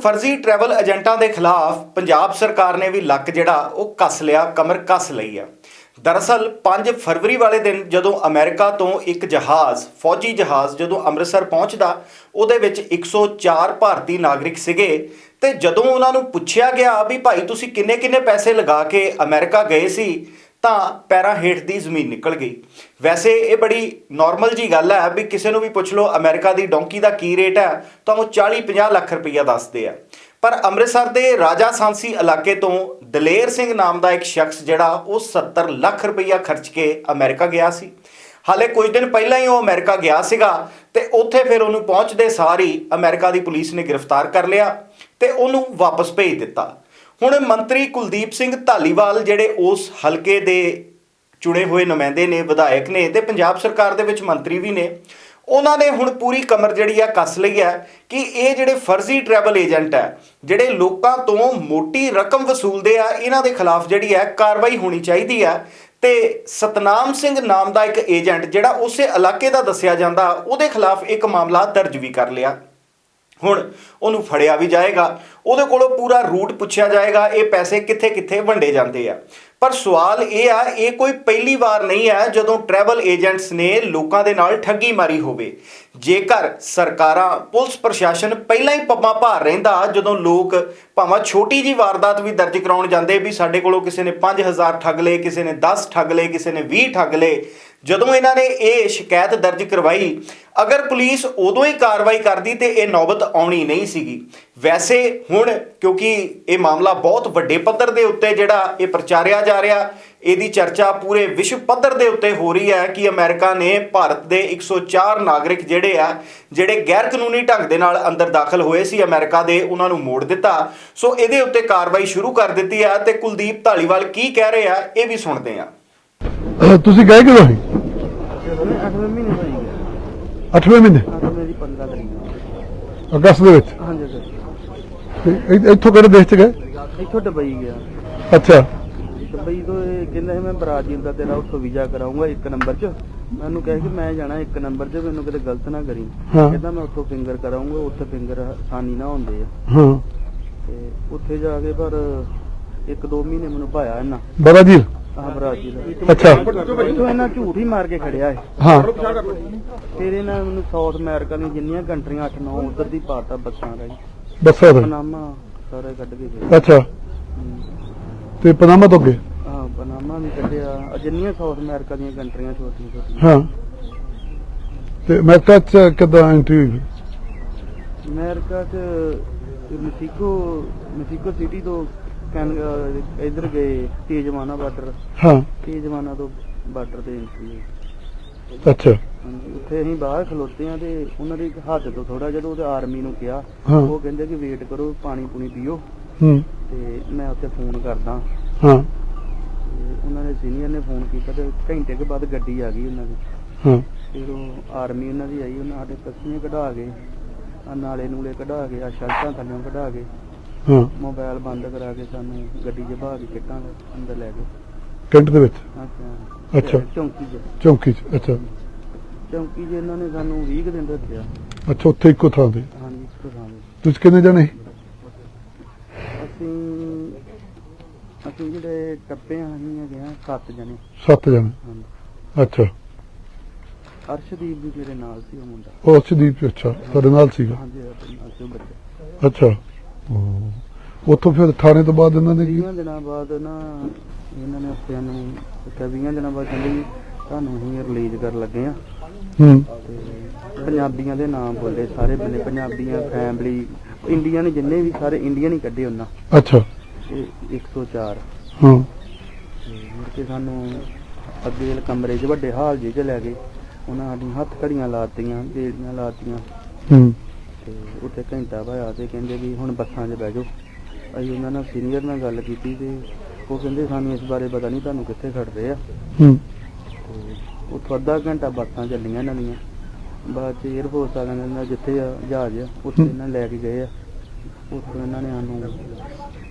ਫਰਜ਼ੀ ਟਰੈਵਲ ਏਜੰਟਾਂ ਦੇ ਖਿਲਾਫ ਪੰਜਾਬ ਸਰਕਾਰ ਨੇ ਵੀ ਲੱਕ ਜਿਹੜਾ, ਉਹ ਕੱਸ ਲਿਆ, ਕਮਰ ਕੱਸ ਲਈ ਆ। ਦਰਅਸਲ 5 ਫਰਵਰੀ ਵਾਲੇ ਦਿਨ ਜਦੋਂ ਅਮਰੀਕਾ ਤੋਂ ਇੱਕ ਜਹਾਜ਼, ਫੌਜੀ ਜਹਾਜ਼ ਜਦੋਂ ਅੰਮ੍ਰਿਤਸਰ ਪਹੁੰਚਦਾ, ਉਹਦੇ ਵਿੱਚ 104 ਭਾਰਤੀ ਨਾਗਰਿਕ ਸੀਗੇ ਤੇ ਜਦੋਂ ਉਹਨਾਂ ਨੂੰ ਪੁੱਛਿਆ ਗਿਆ ਵੀ ਭਾਈ ਤੁਸੀਂ ਕਿੰਨੇ ਕਿੰਨੇ ਪੈਸੇ ਲਗਾ ਕੇ ਅਮਰੀਕਾ ਗਏ ਸੀ ਤਾਂ ਪੈਰਾਂ ਹੇਠ ਦੀ ਜ਼ਮੀਨ ਨਿਕਲ ਗਈ। ਵੈਸੇ ਇਹ ਬੜੀ ਨਾਰਮਲ ਜੀ ਗੱਲ ਹੈ ਵੀ ਕਿਸੇ ਨੂੰ ਵੀ ਪੁੱਛ ਲਓ, ਅਮਰੀਕਾ ਦੀ ਡੋਂਕੀ ਦਾ ਕੀ ਰੇਟ ਹੈ, ਤਾਂ ਉਹ 40-50 ਲੱਖ ਰੁਪਈਆ ਦੱਸਦੇ ਆ। ਪਰ ਅੰਮ੍ਰਿਤਸਰ ਦੇ ਰਾਜਾ ਸਾਂਸੀ ਇਲਾਕੇ ਤੋਂ ਦਲੇਰ ਸਿੰਘ ਨਾਮ ਦਾ ਇੱਕ ਸ਼ਖਸ ਜਿਹੜਾ, ਉਹ 70 ਲੱਖ ਰੁਪਈਆ ਖਰਚ ਕੇ ਅਮਰੀਕਾ ਗਿਆ ਸੀ। ਹਾਲੇ ਕੁਝ ਦਿਨ ਪਹਿਲਾਂ ਹੀ ਉਹ ਅਮਰੀਕਾ ਗਿਆ ਸੀਗਾ ਤੇ ਉੱਥੇ ਫਿਰ ਉਹਨੂੰ ਪਹੁੰਚਦੇ ਸਾਰ ਹੀ ਅਮਰੀਕਾ ਦੀ ਪੁਲਿਸ ਨੇ ਗ੍ਰਿਫਤਾਰ ਕਰ ਲਿਆ ਤੇ ਉਹਨੂੰ ਵਾਪਸ ਭੇਜ ਦਿੱਤਾ। ਹੁਣ ਮੰਤਰੀ ਕੁਲਦੀਪ ਸਿੰਘ ਧਾਲੀਵਾਲ ਜਿਹੜੇ ਉਸ ਹਲਕੇ ਦੇ ਚੁਣੇ ਹੋਏ ਨੁਮਾਇੰਦੇ ਨੇ, ਵਿਧਾਇਕ ਨੇ ਤੇ ਪੰਜਾਬ ਸਰਕਾਰ ਦੇ ਵਿੱਚ ਮੰਤਰੀ ਵੀ ਨੇ, ਉਹਨਾਂ ਨੇ ਹੁਣ ਪੂਰੀ ਕਮਰ ਜਿਹੜੀ ਆ ਕੱਸ ਲਈ ਹੈ ਕਿ ਇਹ ਜਿਹੜੇ ਫਰਜ਼ੀ ਟਰੈਵਲ ਏਜੰਟ ਹੈ ਜਿਹੜੇ ਲੋਕਾਂ ਤੋਂ ਮੋਟੀ ਰਕਮ ਵਸੂਲਦੇ ਆ, ਇਹਨਾਂ ਦੇ ਖਿਲਾਫ ਜਿਹੜੀ ਹੈ ਕਾਰਵਾਈ ਹੋਣੀ ਚਾਹੀਦੀ ਹੈ ਤੇ ਸਤਨਾਮ ਸਿੰਘ ਨਾਮ ਦਾ ਇੱਕ ਏਜੰਟ ਜਿਹੜਾ ਉਸੇ ਇਲਾਕੇ ਦਾ ਦੱਸਿਆ ਜਾਂਦਾ, ਉਹਦੇ ਖਿਲਾਫ ਇੱਕ ਮਾਮਲਾ ਦਰਜ ਵੀ ਕਰ ਲਿਆ। ਹੁਣ ਉਹਨੂੰ ਫੜਿਆ ਵੀ ਜਾਏਗਾ, ਉਹਦੇ ਕੋਲੋਂ ਪੂਰਾ ਰੂਟ ਪੁੱਛਿਆ ਜਾਏਗਾ, ਇਹ ਪੈਸੇ ਕਿੱਥੇ ਕਿੱਥੇ ਵੰਡੇ ਜਾਂਦੇ ਆ। ਪਰ ਸਵਾਲ ਇਹ ਆ, ਇਹ ਕੋਈ ਪਹਿਲੀ ਵਾਰ ਨਹੀਂ ਹੈ ਜਦੋਂ ਟਰੈਵਲ ਏਜੰਟਸ ਨੇ ਲੋਕਾਂ ਦੇ ਨਾਲ ਠੱਗੀ ਮਾਰੀ ਹੋਵੇ। ਜੇਕਰ ਸਰਕਾਰਾਂ, ਪੁਲਿਸ ਪ੍ਰਸ਼ਾਸਨ ਪਹਿਲਾਂ ਹੀ ਪੱਬਾਂ ਭਾਰ ਰਹਿੰਦਾ, ਜਦੋਂ ਲੋਕ ਭਾਵੇਂ ਛੋਟੀ ਜੀ ਵਾਰਦਾਤ ਵੀ ਦਰਜ ਕਰਾਉਣ ਜਾਂਦੇ ਵੀ ਸਾਡੇ ਕੋਲੋਂ ਕਿਸੇ ਨੇ 5000 ਠੱਗ ਲਏ, ਕਿਸੇ ਨੇ 10 ਠੱਗ ਲਏ, ਕਿਸੇ ਨੇ 20 ਠੱਗ ਲਏ ਜਦੋਂ ਇਹਨਾਂ ਨੇ ਇਹ ਸ਼ਿਕਾਇਤ ਦਰਜ ਕਰਵਾਈ, ਅਗਰ ਪੁਲਿਸ ਉਦੋਂ ਹੀ ਕਾਰਵਾਈ ਕਰਦੀ ਤੇ ਇਹ ਨੌਬਤ ਆਉਣੀ ਨਹੀਂ ਸੀਗੀ। ਵੈਸੇ ਹੁਣ ਕਿਉਂਕਿ ਇਹ ਮਾਮਲਾ ਬਹੁਤ ਵੱਡੇ ਪੱਧਰ ਦੇ ਉੱਤੇ ਜਿਹੜਾ ਇਹ ਪ੍ਰਚਾਰਿਆ ਜਾ ਰਿਹਾ, ਇਹਦੀ ਚਰਚਾ ਪੂਰੇ ਵਿਸ਼ਵ ਪੱਧਰ ਦੇ ਉੱਤੇ ਹੋ ਰਹੀ ਹੈ ਕਿ ਅਮਰੀਕਾ ਨੇ ਭਾਰਤ ਦੇ 104 ਨਾਗਰਿਕ ਜਿਹੜੇ ਆ, ਜਿਹੜੇ ਗੈਰ ਕਾਨੂੰਨੀ ਢੰਗ ਦੇ ਨਾਲ ਅੰਦਰ ਦਾਖਲ ਹੋਏ ਸੀ, ਅਮਰੀਕਾ ਦੇ ਉਹਨਾਂ ਨੂੰ ਮੋੜ ਦਿੱਤਾ। ਸੋ ਇਹਦੇ ਉੱਤੇ ਕਾਰਵਾਈ ਸ਼ੁਰੂ ਕਰ ਦਿੱਤੀ ਆ ਤੇ ਕੁਲਦੀਪ ਢਾਲੀਵਾਲ ਕੀ ਕਹਿ ਰਹੇ ਆ, ਇਹ ਵੀ ਸੁਣਦੇ ਆ ਅਹ ਤੁਸੀਂ ਗਏ ਕਿਦੋਂ ਸੀ ਉਹਨੇ 8ਵੇਂ ਮਹੀਨੇ ਤੋਂ ਹੀ ਗਿਆ 8ਵੇਂ ਮਹੀਨੇ? 8ਵੇਂ ਦੀ 15 ਤਰੀਕ। ਅਗਸਤ ਦੇ ਵਿੱਚ? ਹਾਂਜੀ ਸਰ ਤੇ ਇ- ਇੱਥੋਂ ਕਿਹੜੇ ਦੇਸ਼ ਚ ਗਏ? ਇੱਥੋਂ ਦੁਬਈ ਗਿਆ। ਅੱਛਾ। ਦੁਬਈ ਤੋਂ ਇਹ ਕਹਿੰਦਾ ਸੀ ਮੈਂ ਬ੍ਰਾਜ਼ੀਲ ਦਾ ਤੇਰਾ ਉੱਥੋਂ ਵੀਜ਼ਾ ਕਰਾਉਂਗਾ ਇੱਕ ਨੰਬਰ 'ਚ। ਮੈਨੂੰ ਕਹੇ ਕਿ ਮੈਂ ਜਾਣਾ ਇੱਕ ਨੰਬਰ 'ਚ ਮੈਨੂੰ ਕਿਤੇ ਗਲਤ ਨਾ ਕਰੀ। ਹਾਂ। ਕਹਿੰਦਾ ਮੈਂ ਉੱਥੋਂ ਫਿੰਗਰ ਕਰਾਉਂਗਾ ਉੱਥੇ ਫਿੰਗਰ ਆਸਾਨੀ ਨਾ ਹੁੰਦੇ ਆ। ਹਾਂ। ਤੇ ਉੱਥੇ ਜਾ ਕੇ ਪਰ ਇੱਕ ਦੋ ਮਹੀਨੇ ਮੈਨੂੰ ਭਾਇਆ ਇਹਨਾਂ ਬਰਾਜ਼ੀਲ? ਅੱਛਾ। ਇੱਥੋਂ ਇਹਨਾਂ ਝੂਠ ਹੀ ਮਾਰ ਕੇ ਖੜਿਆ ਹੈ ਹਾਂ। ਫਿਰ ਇਹਨਾਂ ਮੈਨੂੰ ਸਾਊਥ ਅਮਰੀਕਾ ਦੀਆਂ ਜਿੰਨੀਆਂ ਕੰਟਰੀਆਂ 8-9 ਉਧਰ ਦੀ ਪਾਤਾ ਬੱਸਾਂ ਰਾਹੀਂ। ਬੱਸਾਂ ਦਾ ਪਨਾਮਾ ਸਾਰੇ ਕੱਢ ਕੇ ਗਏ। ਅੱਛਾ। ਤੇ ਪਨਾਮਾ ਤੋਂ ਅੱਗੇ? ਹਾਂ ਪਨਾਮਾ ਵੀ ਕੱਢਿਆ। ਜਿੰਨੀਆਂ ਸਾਊਥ ਅਮਰੀਕਾ ਦੀਆਂ ਕੰਟਰੀਆਂ ਛੋਟੀਆਂ ਛੋਟੀਆਂ। ਹਾਂ। ਤੇ ਅਮਰੀਕਾ ਚ ਕਿੱਦਾਂ ਐਂਟਰੀ ਹੋਈ ਅਮਰੀਕਾ ਚ ਮੈਕਸੀਕੋ ਮੈਕਸੀਕੋ ਸਿਟੀ ਤੋਂ ਕੈਨ ਇੱਧਰ ਗਏ ਤੇਜਵਾਨਾ ਬਾਰਡਰ। ਹਾਂ। ਤੇਜਵਾਨਾ ਤੋਂ ਬਾਰਡਰ ਤੇ ਹੋਈ। ਅੱਛਾ। ਹਾਂਜੀ, ਉੱਥੇ ਅਸੀਂ ਬਾਹਰ ਖਲੋਤੇ ਆ ਤੇ ਉਹਨਾਂ ਦੇ ਹੱਥ ਤੋਂ ਥੋੜਾ ਜਦੋਂ ਉਹਦੇ ਆਰਮੀ ਨੂੰ ਕਿਹਾ ਹਾਂ। ਉਹ ਕਹਿੰਦੇ ਕਿ ਵੇਟ ਕਰੋ ਪਾਣੀ ਪੂਣੀ ਪੀਓ। ਹੂੰ। ਤੇ ਮੈਂ ਉੱਥੇ ਫੋਨ ਕਰਦਾ। ਹਾਂ। ਤੇ ਉਹਨਾਂ ਨੇ ਸੀਨੀਅਰ ਨੇ ਫੋਨ ਕੀਤਾ ਤੇ ਘੰਟੇ ਕੇ ਬਾਅਦ ਗੱਡੀ ਆ ਗਈ ਉਹਨਾਂ ਦੀ। ਹਾਂ। ਫਿਰ ਉਹ ਆਰਮੀ ਉਹਨਾਂ ਦੀ ਆਈ ਉਹਨਾਂ ਸਾਡੇ ਤਸਵੀਰਾਂ ਕਢਾ ਕੇ ਆ ਨਾਲੇ ਨੂਲੇ ਕਢਾ ਕੇ ਆ ਸ਼ਰਟਾਂ ਥੱਲੇ ਕਢਾ ਕੇ ਹਾਂ। ਮੋਬਾਈਲ ਬੰਦ ਕਰਾ ਕੇ ਸਾਨੂੰ ਗੱਡੀ 'ਚ ਬਾਹਰ ਕਿੱਟਾਂ ਅੰਦਰ ਲੈ ਗਏ ਕੈਂਟ ਦੇ ਵਿੱਚ? ਅੱਛਾ। ਅੱਛਾ। ਚੌਂਕੀ 'ਚ। ਚੌਂਕੀ ਚ ਅੱਛਾ। ਚੌਂਕੀ 'ਚ ਇਹਨਾਂ ਨੇ ਸਾਨੂੰ 20 ਕੁ ਦਿਨ ਰੱਖਿਆ। ਅੱਛਾ ਉੱਥੇ ਇੱਕੋ ਥਾਂ ਤੇ? ਹਾਂਜੀ। ਤੁਸੀਂ ਕਿੰਨੇ ਜਣੇ ਸੀ? ਅਸੀਂ ਅਸੀਂ ਜਿਹੜੇ ਟੱਪੇ ਆਂ ਅਸੀਂ ਹੈਗੇ ਆ ਸੱਤ ਜਣੇ। ਸੱਤ ਜਣੇ? ਹਾਂਜੀ। ਅੱਛਾ। ਅਰਸ਼ਦੀਪ ਵੀ ਮੇਰੇ ਨਾਲ ਸੀ ਉਹ ਮੁੰਡਾ। ਉਹ ਅਰਸ਼ਦੀਪ ਅੱਛਾ ਤੁਹਾਡੇ ਨਾਲ ਸੀਗਾ? ਹਾਂਜੀ ਆਪਣੇ ਨਾਲ ਸੀ ਉਹ ਬੱਚਾ। ਅੱਛਾ। ਉੱਥੋਂ ਫਿਰ ਥਾਣੇ ਤੋਂ ਬਾਅਦ ਇਹਨਾਂ ਨੇ ਕੀ? 20 ਦਿਨਾਂ ਬਾਅਦ ਨਾ ਇਹਨਾਂ ਨੇ ਹਫ਼ਤਿਆਂ ਨੂੰ ਕਿਹਾ 20 ਦਿਨਾਂ ਬਾਅਦ ਕਹਿੰਦੇ ਵੀ ਤੁਹਾਨੂੰ ਅਸੀਂ ਰਿਲੀਜ਼ ਕਰਨ ਲੱਗੇ ਆ ਹੂੰ। ਤੇ ਪੰਜਾਬੀਆਂ ਦੇ ਨਾਮ ਬੋਲੇ ਸਾਰੇ ਬੰਦੇ ਪੰਜਾਬੀਆਂ ਫੈਮਿਲੀ ਇੰਡੀਅਨ ਨੇ ਜਿੰਨੇ ਵੀ ਸਾਰੇ ਇੰਡੀਅਨ ਹੀ ਕੱਢੇ ਉਹਨਾਂ। ਅੱਛਾ। ਤੇ 104 ਹਾਂ। ਮੁੜ ਕੇ ਸਾਨੂੰ ਅੱਗੇ ਵਾਲੇ ਕਮਰੇ 'ਚ ਵੱਡੇ ਹਾਲ ਜਿਹੇ 'ਚ ਲੈ ਗਏ। ਉਹਨਾਂ ਸਾਡੀਆਂ ਹੱਥ ਘੜੀਆਂ ਲਾਤੀਆਂ ਬੇੜੀਆਂ ਲਾਤੀਆਂ ਹੂੰ। ਤੇ ਉੱਥੇ ਘੰਟਾ ਭਾਇਆ ਤੇ ਕਹਿੰਦੇ ਵੀ ਹੁਣ ਬੱਸਾਂ 'ਚ ਬਹਿ ਜਾਓ। ਅਸੀਂ ਉਹਨਾਂ ਨਾਲ ਸੀਨੀਅਰ ਨਾਲ ਗੱਲ ਕੀਤੀ ਤੇ ਉਹ ਕਹਿੰਦੇ ਸਾਨੂੰ ਇਸ ਬਾਰੇ ਪਤਾ ਨਹੀਂ ਤੁਹਾਨੂੰ ਕਿੱਥੇ ਖੜਦੇ ਆ। ਹੂੰ। ਤੇ ਉੱਥੋਂ ਅੱਧਾ ਘੰਟਾ ਬੱਸਾਂ ਚੱਲੀਆਂ ਇਹਨਾਂ ਦੀਆਂ। ਬਾਅਦ ਚ 에ਅਰਫੋਰਸ ਵਾਲਿਆਂ ਨੇ ਇਹਨਾਂ ਜਿੱਥੇ ਆ ਜਹਾਜ਼ ਆ ਉੱਥੇ ਇਹਨਾਂ ਲੈ ਕੇ ਗਏ ਆ। ਉੱਥੋਂ ਇਹਨਾਂ ਨੇ ਸਾਨੂੰ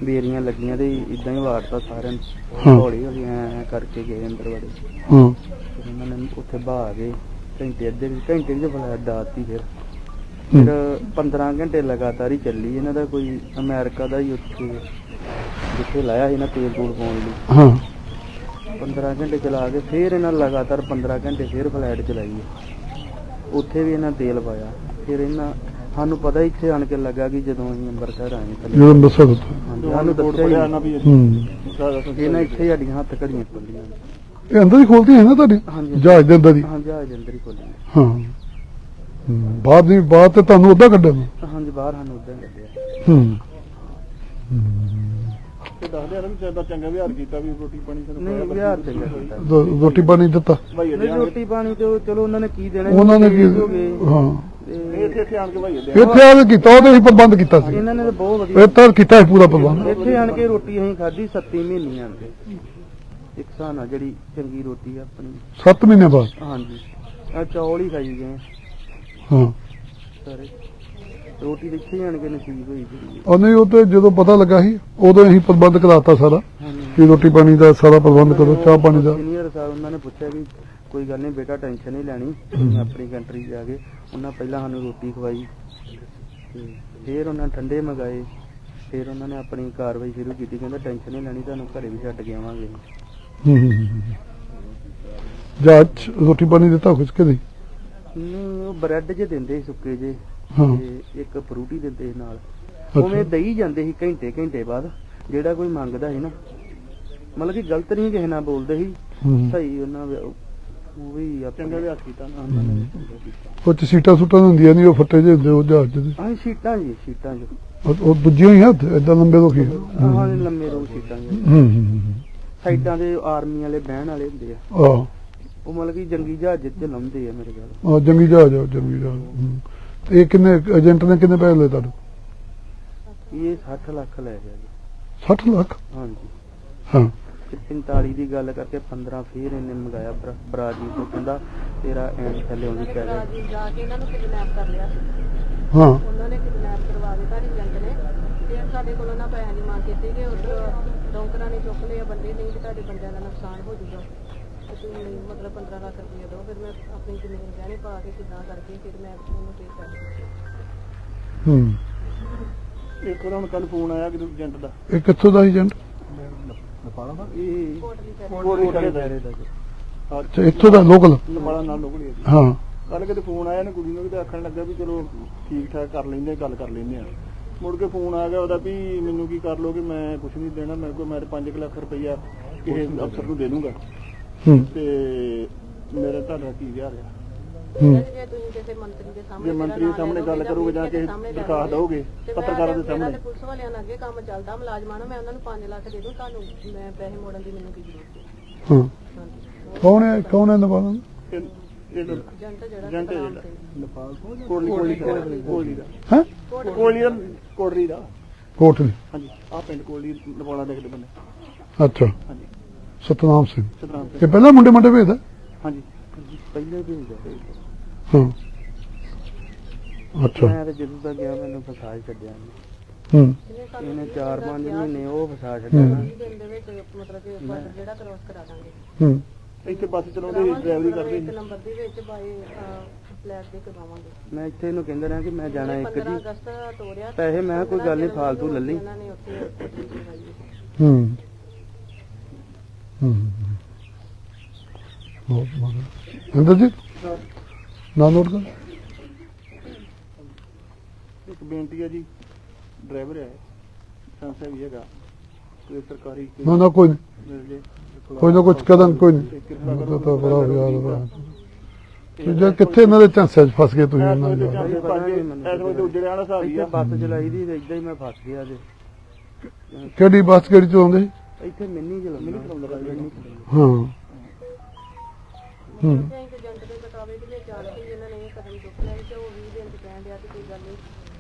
ਬੇਰੀਆਂ ਲੱਗੀਆਂ ਤੇ ਇਦਾਂ ਹੀ ਵਾਰਤਾ ਸਾਰਿਆਂ ਨੂੰ। ਹੌਲੀ ਹੌਲੀ ਐ ਕਰਕੇ ਗਏ ਅੰਦਰ ਵੜੇ ਹਾਂ। ਫਿਰ ਉਹਨਾਂ ਨੇ ਉੱਥੇ ਬਾਹ ਗਏ ਘੰਟੇ ਅੱਧੇ ਘੰਟੇ ਵਿੱਚ ਫਲੈਟ ਦਾਤੀ ਫਿਰ। ਫਿਰ 15 ਘੰਟੇ ਲਗਾਤਾਰ ਹੀ ਚੱਲੀ। ਇਹਨਾਂ ਦਾ ਕੋਈ ਅਮਰੀਕਾ ਦਾ ਹੀ ਉੱਥੇ ਜਿੱਥੇ ਲਾਇਆ ਸੀ ਨਾ ਤੇਲ ਤੂਲ ਪਾਉਣ ਲਈ। ਹਾਂ। 15 ਘੰਟੇ ਚਲਾ ਕੇ ਫਿਰ ਇਹਨਾਂ ਲਗਾਤਾਰ 15 ਘੰਟੇ ਫਿਰ ਫਲਾਈਟ ਚਲਾਈ। ਹੈ। ਉੱਥੇ ਵੀ ਇਹਨਾਂ ਤੇਲ ਪਾਇਆ। ਫਿਰ ਇਹਨਾਂ ਸਾਨੂੰ ਪਤਾ ਇੱਥੇ ਆਣ ਕੇ ਲੱਗਾ ਕਿ ਜਦੋਂ ਅਸੀਂ ਅੰਮ੍ਰਿਤਸਰ ਆਏ ਥੱਲੇ ਜਦੋਂ ਹਾਂਜੀ, ਸਾਨੂੰ ਦੱਸਿਆ ਹੀ ਨਹੀਂ। ਹੂੰ। ਇਹਨਾਂ ਇੱਥੇ ਹੀ ਸਾਡੀਆਂ ਹੱਥ ਘੜੀਆਂ ਖੋਲੀਆਂ। ਇਹ ਅੰਦਰ ਹੀ ਖੋਲਦੀ ਹੈ ਨਾ ਤੁਹਾਡੀ ਹਾਂਜੀ। ਜਹਾਜ਼ ਦੇ ਅੰਦਰ ਹੀ? ਹਾਂ ਜਹਾਜ਼ ਅੰਦਰ ਹੀ ਖੋਲੀਆਂ। ਹਾਂ ਹੂੰ, ਬਾਹਰ ਨਹੀਂ ਬਾਹਰ ਤੇ ਤੁਹਾਨੂੰ ਉਦਾਂ ਕੱਢਿਆ ਨਾ? ਹਾਂਜੀ ਬਾਹਰ ਸਾਨੂੰ ਉਦਾਂ ਕੱਢਿਆ। ਹੂੰ। ਤੇ ਦੱਸਦੇ ਆ ਨਾ ਜ਼ਿਆਦਾ ਚੰਗਾ ਵਿਹਾਰ ਕੀਤਾ ਵੀ ਰੋਟੀ ਪਾਣੀ ਸਾਨੂੰ ਨਹੀਂ ਵਿਹਾਰ ਚੰਗਾ ਕੀਤਾ। ਰੋ- ਰੋਟੀ ਪਾਣੀ ਦਿੱਤਾ। ਭਾਈ ਨਹੀਂ ਰੋਟੀ ਪਾਣੀ ਤੇ ਉਹ ਚਲੋ ਉਹਨਾਂ ਨੇ ਕੀ ਦੇਣਾ ਉਹਨਾਂ ਨੇ ਕੀ ਹੋ ਗਏ ਹਾਂ। ਤੇ ਇੱਥੇ ਇੱਥੇ ਆਣ ਕੇ ਭਾਈ ਅੱਡੇ ਇੱਥੇ ਆ ਕੇ ਕੀਤਾ ਉਹਦੇ ਹੀ ਪ੍ਰਬੰਧ ਕੀਤਾ ਸੀ। ਇਹਨਾਂ ਨੇ ਤਾਂ ਬਹੁਤ ਵਧੀਆ ਇਹ ਤਾਂ ਕੀਤਾ ਸੀ ਪੂਰਾ ਪ੍ਰਬੰਧ। ਇੱਥੇ ਆਣ ਕੇ ਰੋਟੀ ਅਸੀਂ ਖਾਧੀ 7 ਮਹੀਨੇ ਆਣ ਕੇ ਇੱਕ ਜਿਹੜੀ ਚੰਗੀ ਰੋਟੀ ਆ ਆਪਣੀ। 7 ਮਹੀਨੇ ਬਾਅਦ। ਹਾਂਜੀ। ਆ ਚੌਲ ਹੀ ਖਾਈ ਗਏ। ਹਾਂ। ਸਾਰੇ। ਰੋਟੀ ਹੀ ਆਣ ਕੇ ਨਸੀਬ ਹੋਈ ਜਿਹੜੀ ਉਹ ਨਹੀਂ ਉਹ ਤੇ ਜਦੋਂ ਪਤਾ ਲੱਗਾ ਸੀ ਉਦੋਂ ਅਸੀਂ ਪ੍ਰਬੰਧ ਕਰਾਤਾ ਸਾਰਾ ਕਿ ਰੋਟੀ ਪਾਣੀ ਦਾ ਸਾਰਾ ਪ੍ਰਬੰਧ ਕਰੋ ਚਾਹ ਪਾਣੀ ਦਾ। ਸੀਨੀਅਰ ਸਾਹਿਬ ਉਹਨਾਂ ਨੇ ਪੁੱਛਿਆ ਵੀ ਕੋਈ ਗੱਲ ਨਹੀਂ ਬੇਟਾ ਟੈਨਸ਼ਨ ਨਹੀਂ ਲੈਣੀ ਆਪਣੀ ਕੰਟਰੀ ਜਾ ਕੇ ਉਹਨਾਂ ਪਹਿਲਾਂ ਸਾਨੂੰ ਰੋਟੀ ਖਵਾਈ ਤੇ ਫਿਰ ਉਹਨਾਂ ਠੰਡੇ ਮੰਗਾਏ ਫਿਰ ਉਹਨਾਂ ਨੇ ਆਪਣੀ ਕਾਰਵਾਈ ਸ਼ੁਰੂ ਕੀਤੀ ਕਹਿੰਦਾ ਟੈਨਸ਼ਨ ਨਹੀਂ ਲੈਣੀ ਤੁਹਾਨੂੰ ਘਰੇ ਵੀ ਛੱਡ ਕੇ ਆਵਾਂਗੇ। ਹੂੰ, ਹੂੰ, ਹੂੰ। ਜਹਾਜ਼ 'ਚ ਰੋਟੀ ਪਾਣੀ ਦਿੱਤਾ ਕੁਝ ਕਿ ਨਹੀਂ? ਨਹੀਂ ਬ੍ਰੈਡ ਜੇ ਦਿੰਦੇ ਸੀ ਸੁੱਕੇ ਜੇ ਹਾਂ। ਤੇ ਇੱਕ ਫਰੂਟੀ ਦਿੰਦੇ ਸੀ ਨਾਲ। ਉਵੇਂ ਦਈ ਜਾਂਦੇ ਸੀ ਘੰਟੇ ਘੰਟੇ ਬਾਅਦ ਜਿਹੜਾ ਕੋਈ ਮੰਗਦਾ ਸੀ ਨਾ। ਮਤਲਬ ਕਿ ਗਲਤ ਨਹੀਂ ਕਿਸੇ ਨਾਲ ਬੋਲਦੇ ਸੀ ਹੂੰ। ਸਹੀ ਉਹਨਾਂ ਦੇ ਉਹ ਉਹ ਵੀ ਆਪਣੇ ਚੰਗਾ ਵਿਹਾਰ ਕੀਤਾ ਨਾ ਉਹਨਾਂ ਨੇ ਚੰਗਾ ਕੀਤਾ। ਕੁਝ ਸੀਟਾਂ ਸੂਟਾਂ ਹੁੰਦੀਆਂ ਨਹੀਂ ਉਹ ਫੱਟੇ ਜਿਹੇ ਹੁੰਦੇ ਉਹ ਜਹਾਜ਼ ਦੇ ਹਾਂ ਸ਼ੀਟਾਂ ਜੀ ਸ਼ੀਟਾਂ ਜੋ। ਉਹ- ਉਹ ਦੂਜੀਆਂ ਹੀ ਆ ਇਦਾਂ ਲੰਬੇ ਲੋਕੀ ਹਾਂ। ਲੰਮੇ ਰੋ ਸ਼ੀਟਾਂ ਜੋ। ਹੂੰ ਹੂੰ ਸਾਈਡਾਂ ਦੇ ਆਰਮੀ ਵਾਲੇ ਬਹਿਣ ਵਾਲੇ ਹੁੰਦੇ ਆ। ਆ ਉਹ ਮਤਲਬ ਕਿ ਜੰਗੀ ਜਹਾਜ਼ ਚ ਲਾਉਂਦੇ ਆ ਮੇਰੇ ਖਿਆਲ। ਆ ਜੰਗੀ ਜਹਾਜ਼ ਆ, ਜੰਗੀ ਜਹਾਜ਼ ਹੂੰ। ਤੇ ਇਹ ਕਿੰਨੇ ਏਜੰਟ ਨੇ ਕਿੰਨੇ ਪੈਸੇ ਲਏ ਤੁਹਾਨੂੰ? ਇਹ 60 ਲੱਖ ਲੈ ਗਿਆ ਜੀ। 60 ਲੱਖ? ਹਾਂਜੀ। ਹਾਂ। ਤੇ 45 ਦੀ ਗੱਲ ਕਰਕੇ 15 ਫੇਰ ਇਹਨੇ ਮੰਗਾਇਆ ਬਰਾ- ਬਰਾਜ਼ੀਲ ਤੋਂ ਕਹਿੰਦਾ ਤੇਰਾ ਐਂਡ ਥੱਲੇ ਆਉਂਦੀ ਪੈ ਗਿਆ। ਬਰਾਜ਼ੀਲ ਜਾ ਕੇ ਇਹਨਾਂ ਨੂੰ ਕਿਡਨੈਪ ਕਰ ਲਿਆ। ਸੀ ਹਾਂ। ਉਹਨਾਂ ਨੇ ਕਿਡਨੈਪ ਕਰਵਾ ਦਿੱਤਾ ਏਜੰਟ ਨੇ। ਫਿਰ ਸਾਡੇ ਕੋਲੋਂ ਨਾ ਪੈਸਿਆਂ ਦੀ ਮੰਗ ਕੀਤੀ ਕਿ ਉਧਰ ਡੌਂਕਰਾਂ ਨੇ ਚੁੱਕ ਲਿਆ ਬੰਦੇ ਨਹੀਂ ਕਿ ਤੁਹਾਡੇ ਬੰਦਿਆਂ ਦਾ ਨੁਕਸਾਨ ਹੋ ਜਾਊਗਾ। ਤੇ ਤੁਸੀਂ ਮੈਨੂੰ ਮਤਲਬ 15 ਲੱਖ ਰੁਪਏ ਦਿਓ ਫਿਰ ਮੈਂ ਆਪਣੀ ਜ਼ਮੀਨ ਗਹਿਣੇ ਪਾ ਕੇ ਕਿੱਦਾਂ ਕਰਕੇ ਫਿਰ ਮੈਂ ਉਹਨੂੰ ਪੇ ਕਰ ਦਿੱਤਾ ਹੂੰ। ਇੱਕ ਉਹਦਾ ਹੁਣ ਕੱਲ ਫੋਨ ਆਇਆ ਕਿ ਏਜੰਟ ਦਾ। ਇਹ ਕਿੱਥੋਂ ਦਾ ਏਜੰਟ ਨੇਪਾਲ ਦਾ। ਇਹ ਕੋਟਲੀ ਪੈ ਕੋਟਲੀ ਕੋਟਲੇ ਦਾ। ਦਾਇਰੇ ਦਾ ਜੀ। ਅੱਛਾ ਇੱਥੋਂ ਦਾ ਲੋਕਲ? ਨੇਪਾਲ ਨਾਲ ਲੋਕੜੀ ਹੈ ਹਾਂ ਕੱਲ ਕਿਤੇ ਫੋਨ ਆਇਆ ਨਾ ਕੁੜੀ ਨੂੰ ਵੀ ਤਾਂ ਆਖਣ ਲੱਗਾ ਵੀ ਚਲੋ ਠੀਕ ਠਾਕ ਕਰ ਲੈਂਦੇ ਆ, ਗੱਲ ਕਰ ਲੈਂਦੇ ਆ। ਮੁੜ ਕੇ ਫੋਨ ਆ ਗਿਆ ਉਹਦਾ ਵੀ ਮੈਨੂੰ ਕੀ ਕਰ ਲੋਗੇ ਮੈਂ ਕੁਝ ਨਹੀਂ ਦੇਣਾ ਮੇਰੇ ਕੋਲ ਮੈਂ 5 ਲੱਖ ਰੁਪਈਆ ਕਿਸੇ ਅਫਸਰ ਨੂੰ ਦੇ ਦੂੰਗਾ। ਹੂੰ। ਤੇ ਮੇਰੇ ਤੁਹਾਡਾ ਕੀ ਵਿਹਾਰ ਆ? ਹੂੰ। ਜੇ ਤੁਸੀਂ ਕਿਸੇ ਮੰਤਰੀ ਦੇ ਸਾਹਮਣੇ ਜੇ ਮੰਤਰੀ ਦੇ ਸਾਹਮਣੇ ਗੱਲ ਕਰੋਗੇ ਜਾਂ ਕਿਸੇ ਦਰਖਾਸਤ ਦਓਗੇ ਪੱਤਰਕਾਰਾਂ ਦੇ ਸਾਹਮਣੇ? ਪੁਲਿਸ ਵਾਲਿਆਂ ਨਾਲ ਅੱਗੇ ਕੰਮ ਚੱਲਦਾ ਮੁਲਾਜ਼ਮਾਂ ਨੂੰ ਮੈਂ ਉਹਨਾਂ ਨੂੰ 5 ਲੱਖ ਦੇ ਦੂੰ ਤੁਹਾਨੂੰ ਮੈਂ ਪੈਸੇ ਮੋੜਨ ਦੀ ਮੈਨੂੰ ਕੀ ਜ਼ਰੂਰਤ ਹੈ। ਹਾਂ ਕੌਣ ਹੈ ਕੌਣ ਹੈ ਨਵਾਲਾ ਇਹ ਇਹ ਏਜੰਟ ਜਿਹੜਾ ਸਤਨਾਮ ਜਿਹੜਾ। ਨੇਪਾਲ ਕੋਲੀ ਕੋਲੀ ਕੋਲੀ ਦਾ? ਹੈ? ਕੋਲੀ ਦਾ। ਕੋਟਰੀ ਦਾ। ਕੋਟਲੀ। ਹਾਂਜੀ। ਆਹ ਪਿੰਡ ਕੋਲੀ ਨੇਪਾਲਾਂ ਦੇ ਬੰਨੇ ਅੱਛਾ। ਹਾਂਜੀ। ਸਤਨਾਮ ਸਿੰਘ। ਸਤਨਾਮ ਸਿੰਘ। ਇਹ ਪਹਿਲਾਂ ਮੁੰਡੇ ਮੁੰਡੇ ਭੇਜਦਾ? ਹਾਂਜੀ। ਪਹਿਲੇ ਭੇਜਦਾ ਹਾਂ। ਅੱਛਾ। ਮੈਂ ਤੇ ਜਦੋਂ ਦਾ ਗਿਆ ਮੈਨੂੰ ਫਸਾ ਹੀ ਛੱਡਿਆ ਇਹਨੇ। ਹੂੰ। ਜਿਹਨੇ ਸਾਨੂੰ ਇਹਨੇ 4-5 ਮਹੀਨੇ ਉਹ ਫਸਾ ਹੂੰ। ਛੱਡਿਆ ਨਾ। ਵੀਹ ਦਿਨ ਦੇ ਵਿੱਚ ਮਤਲਬ ਕਿ border ਜਿਹੜਾ ਕ੍ਰੋਸ ਕਰਾ ਦਾਂਗੇ। ਹੂੰ। ਇੱਥੇ ਬੱਸ ਚਲਾਉਂਦੇ ਸੀ ਡਰਾਈਵਰੀ ਕਰਦੇ ਇੱਕ ਸੀ ਨੰਬਰ ਦੇ ਵਿੱਚ ਬਾਈ ਫਲੈਟ ਦੇ ਕਰਵਾਵਾਂਗੇ। ਮੈਂ ਇੱਥੇ ਇਹਨੂੰ ਕਹਿੰਦਾ ਰਿਹਾ ਕਿ ਮੈਂ ਜਾਣਾ ਇੱਕ 15 ਜੀ ਅਗਸਤ ਦਾ ਤੋਰਿਆ ਪੈਸੇ ਮੈਂ ਕੋਈ ਗੱਲ ਨਹੀਂ ਫਾਲਤੂ ਲੈ ਲਈ। ਇਹਨਾਂ ਨੇ ਉੱਥੇ ਕੋਠੀ ਕਰਵਾਈ ਹੂੰ ਹੂੰ। ਬਹੁਤ ਮਗਰ ਅੰਦਰ ਜੀ ਨਾ ਨੋਟ ਕਰ। ਇੱਕ ਬੇਨਤੀ ਹੈ ਜੀ ਡਰਾਈਵਰ ਹੈ ਸੰਸਾ ਵੀ ਹੈਗਾ ਕੋਈ ਸਰਕਾਰੀ ਕੋਈ ਨਾ ਨਾ ਕੋਈ ਨਹੀਂ, ਮਿਲ ਜੇ ਕੋਈ ਨਾ ਕੁਝ ਕਦਮ ਕੋਈ ਨਹੀਂ ਤੇ ਕਿਰਪਾ ਉਹ ਕਰੋ ਤਾਂ ਬੜਾ। ਯਾਰ ਬੜਾ ਜੇ ਕਿੱਥੇ ਇਹਨਾਂ ਦੇ ਝਾਂਸੇ 'ਚ ਫਸ ਗਏ ਤੁਸੀਂ ਐਸ ਉਹਨਾਂ ਵੇਲੇ ਦੇ ਚਾਂਦੇ ਪਾਜੇ ਐਸ ਵੇਲੇ ਉਜੜਿਆ ਵਾਲਾ ਹਿਸਾਬ ਹੀ ਇੱਥੇ ਆ ਬੱਸ ਚਲਾਈ ਦੀ ਤੇ ਇਦਾਂ ਹੀ ਮੈਂ ਫਸ ਗਿਆ ਜੇ। ਕਿਹੜੀ ਬੱਸ ਕਿਹੜੀ ਚਲਾਉਂਦੇ ਸੀ? ਇੱਥੇ ਮਿੰਨੀ। ਹਾਂ। ਹੂੰ। ਅਸੀਂ ਏਜੰਟ ਦੇ ਬਤਾਵੇ ਕਿ ਜੇ ਚੱਲ ਕੇ ਇਹਨਾਂ ਨੇ ਇਹ ਕਦਮ ਚੁੱਕ ਲਿਆ ਸੀ ਤੇ ਉਹ 20 ਦਿਨ ਚ ਕਹਿਣ ਡਿਆ ਕਿ ਕੋਈ ਗੱਲ ਨਹੀਂ।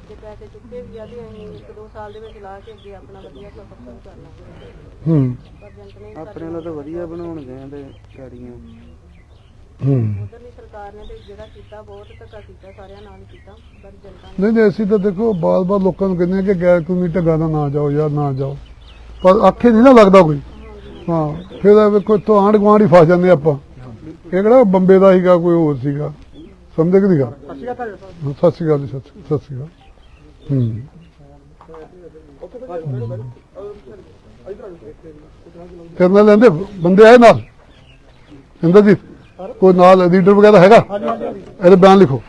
ਜੇ ਪੈਸੇ ਚੁੱਕੇ ਵੀ ਆ ਤੇ ਅਸੀਂ ਇੱਕ ਦੋ ਸਾਲ ਦੇ ਵਿੱਚ ਲਾ ਕੇ ਅੱਗੇ ਆਪਣਾ ਵਧੀਆ ਸਫਰ ਸ਼ੁਰੂ ਕਰ ਲਾਂਗੇ ਹੂੰ। ਪਰ ਏਜੰਟ ਨੇ ਆਪਣੇ ਨਾਲ ਤਾਂ ਵਧੀਆ ਬਣਾਉਣ ਗਏ ਆ ਤੇ ਗਾੜੀਆਂ। ਹੂੰ। ਉਧਰਲੀ ਸਰਕਾਰ ਨੇ ਤੇ ਜਿਹੜਾ ਕੀਤਾ ਬਹੁਤ ਧੱਕਾ ਕੀਤਾ ਸਾਰਿਆਂ ਨਾਲ ਕੀਤਾ ਪਰ ਜਨਤਾ ਨੇ ਨਹੀਂ ਨਹੀਂ ਅਸੀਂ ਤਾਂ ਦੇਖੋ ਬਾਰ-ਬਾਰ ਲੋਕਾਂ ਨੂੰ ਕਹਿੰਦੇ ਆ ਕਿ ਗੈਰ ਕਾਨੂੰਨੀ ਢੰਗਾਂ ਨਾਲ ਨਾ ਜਾਓ ਯਾਰ ਨਾ ਜਾਓ। ਪਰ ਆਖੇ ਨਹੀਂ ਨਾ ਲੱਗਦਾ ਕੋਈ। ਹਾਂ, ਫਿਰ ਵੇਖੋ ਇੱਥੋਂ ਆਂਢ ਗੁਆਂਢ ਹੀ ਫਸ ਜਾਂਦੇ ਆਪਾਂ। ਇਹ ਕਿਹੜਾ ਬੰਬੇ ਦਾ ਸੀਗਾ, ਕੋਈ ਹੋਰ ਸੀਗਾ। ਸਮਝੇ ਕਿ ਨਹੀਂ ਗੱਲ ਸਤਿ ਸ਼੍ਰੀ ਅਕਾਲ ਜੀ, ਸਤਿ ਸ਼੍ਰੀ- ਸਤਿ ਸ਼੍ਰੀ ਅਕਾਲ। ਹੂੰ। ਕਰਨਾ ਲੈਂਦੇ ਬੰਦੇ ਆਏ ਨਾਲ? ਇੰਦਰਜੀਤ, ਕੋਈ ਨਾਲ ਲੀਡਰ ਵਗੈਰਾ ਹੈਗਾ? ਇਹਦੇ ਬਿਆਨ ਲਿਖੋ।